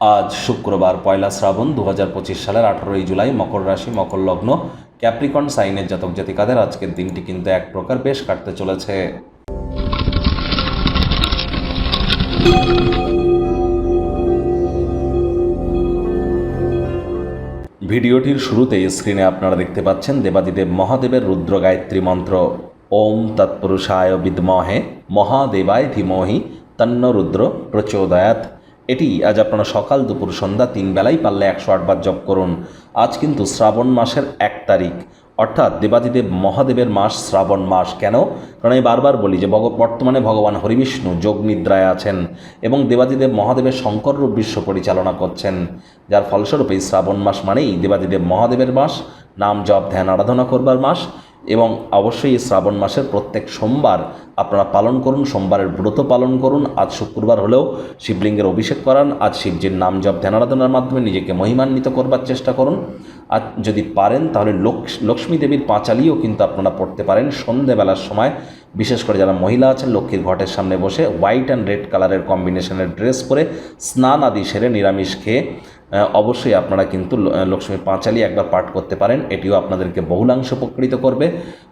আজ শুক্রবার, পয়লা শ্রাবণ দু হাজার পঁচিশ সালের আঠারোই জুলাই মকর রাশি, মকর লগ্ন। ক্যাপ্রিকন সাইনের জাতক জাতিকাদের আজকের দিনটি কিন্তু এক প্রকার বেশ কাটতে চলেছে। ভিডিওটির শুরুতেই স্ক্রিনে আপনারা দেখতে পাচ্ছেন দেবাদিদেব মহাদেবের রুদ্র গায়ত্রী মন্ত্র। ওম তৎপুরুষায় বিদ্মহে মহাদেবায় ধীমহি তন্ন রুদ্র প্রচোদয়াত এটি আজ আপনারা সকাল দুপুর সন্ধ্যা তিন বেলাই পারলে একশো আটবার জপ করুন। আজ কিন্তু শ্রাবণ মাসের এক তারিখ। অর্থাৎ দেবাদিদেব মহাদেবের মাস শ্রাবণ মাস। কেন? কারণ আমি বারবার বলি যে বর্তমানে ভগবান হরিবিষ্ণু যোগ নিদ্রায় আছেন এবং দেবাদিদেব মহাদেবের শঙ্কর রূপ বিশ্ব পরিচালনা করছেন। যার ফলস্বরূপ এই শ্রাবণ মাস মানেই দেবাদিদেব মহাদেবের মাস, নাম জপ, ধ্যান, আরাধনা করবার মাস। এবং অবশ্যই শ্রাবণ মাসের প্রত্যেক সোমবার আপনারা পালন করুন, সোমবারের ব্রত পালন করুন, আজ শুক্রবার হলেও শিবলিঙ্গের অভিষেক করান, আজ শিবজির নাম জপ ধ্যানারাধনার মাধ্যমে নিজেকে মহিমান্বিত করবার চেষ্টা করুন। আর যদি পারেন, তাহলে লক্ষ- লক্ষ্মী দেবীর পাঁচালিও কিন্তু আপনারা পড়তে পারেন সন্ধেবেলার সময়। বিশেষ করে যারা মহিলা আছেন, লক্ষ্মীর ঘটের সামনে বসে হোয়াইট অ্যান্ড রেড কালারের কম্বিনেশনের ড্রেস পরে স্নান আদি সেরে নিরামিষ খেয়ে অবশ্যই আপনারা কিন্তু ল- আহ, লক্ষ্মীর পাঁচালি একবার পাঠ করতে পারেন। এটিও আপনাদেরকে বহুলাংশ উপকৃত করবে।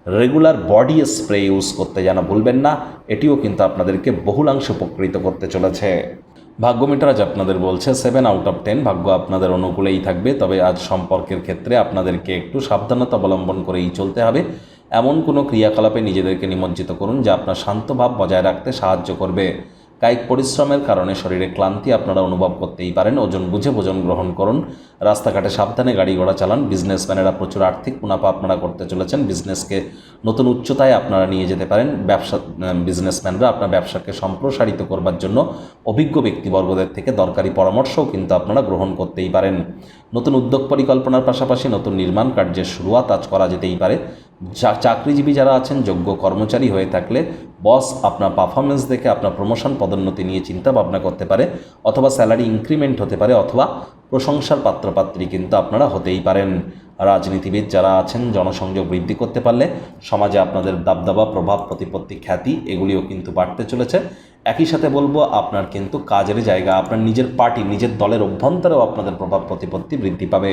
রেগুলার বডি স্প্রে ইউজ করতে যেন ভুলবেন না এটিও কিন্তু আপনাদেরকে বহুলাংশ উপকৃত করতে চলেছে। ভাগ্য মিটার আজ আপনাদের বলছে সেভেন আউট অফ টেন ভাগ্য আপনাদের অনুকূলেই থাকবে তবে আজ সম্পর্কের ক্ষেত্রে আপনাদেরকে একটু সাবধানতা অবলম্বন করেই চলতে হবে। এমন কোনো ক্রিয়াকলাপে নিজেদেরকে নিমজ্জিত করুন যা আপনার শান্ত ভাব বজায় রাখতে সাহায্য করবে। কায়িক পরিশ্রমের কারণে শরীরে ক্লান্তি আপনারা অনুভব করতেই পারেন। ওজন বুঝে ভোজন গ্রহণ করুন। রাস্তাঘাটে সাবধানে গাড়ি ঘোড়া চালান। বিজনেসম্যানেরা প্রচুর আর্থিক মুনাফা আপনারা করতে চলেছেন। বিজনেসকে নতুন উচ্চতায় আপনারা নিয়ে যেতে পারেন। ব্যবসা বিজনেসম্যানরা আপনার ব্যবসাকে সম্প্রসারিত করবার জন্য অভিজ্ঞ ব্যক্তিবর্গদের থেকে দরকারি পরামর্শও কিন্তু আপনারা গ্রহণ করতেই পারেন। নতুন উদ্যোগ পরিকল্পনার পাশাপাশি নতুন নির্মাণ কার্যের শুরুয়াত আজ করা যেতেই পারে। চাকরিজীবী যারা আছেন, যোগ্য কর্মচারী হয়ে থাকলে বস আপনার পারফরমেন্স দেখে আপনার প্রমোশন পদোন্নতি নিয়ে চিন্তা ভাবনা করতে পারে অথবা স্যালারি ইনক্রিমেন্ট হতে পারে অথবা প্রশংসার পাত্রপাত্রী কিন্তু আপনারা হতেই পারেন। রাজনীতিবিদ যারা আছেন, জনসংযোগ বৃদ্ধি করতে পারলে সমাজে আপনাদের দাবদাবা প্রভাব, প্রতিপত্তি, খ্যাতি এগুলিও কিন্তু বাড়তে চলেছে। একই সাথে বলব, আপনার কিন্তু কাজের জায়গা, আপনার নিজের পার্টি নিজের দলের অভ্যন্তরেও আপনাদের প্রভাব, প্রতিপত্তি বৃদ্ধি পাবে।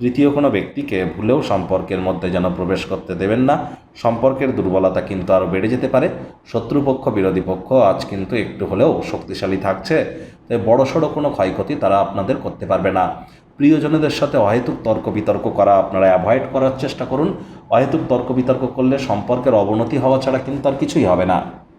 তৃতীয় কোনো ব্যক্তিকে ভুলেও সম্পর্কের মধ্যে যেন প্রবেশ করতে দেবেন না। সম্পর্কের দুর্বলতা কিন্তু আরও বেড়ে যেতে পারে। শত্রুপক্ষ, বিরোধী পক্ষ আজ কিন্তু একটু হলেও শক্তিশালী থাকছে। তাই বড়সড় কোনো ক্ষয়ক্ষতি তারা আপনাদের করতে পারবে না। প্রিয়জনদের সাথে অহেতুক তর্ক বিতর্ক করা আপনারা অ্যাভয়েড করার চেষ্টা করুন। অহেতুক তর্ক বিতর্ক করলে সম্পর্কের অবনতি হওয়া ছাড়া কিন্তু আর কিছুই হবে না।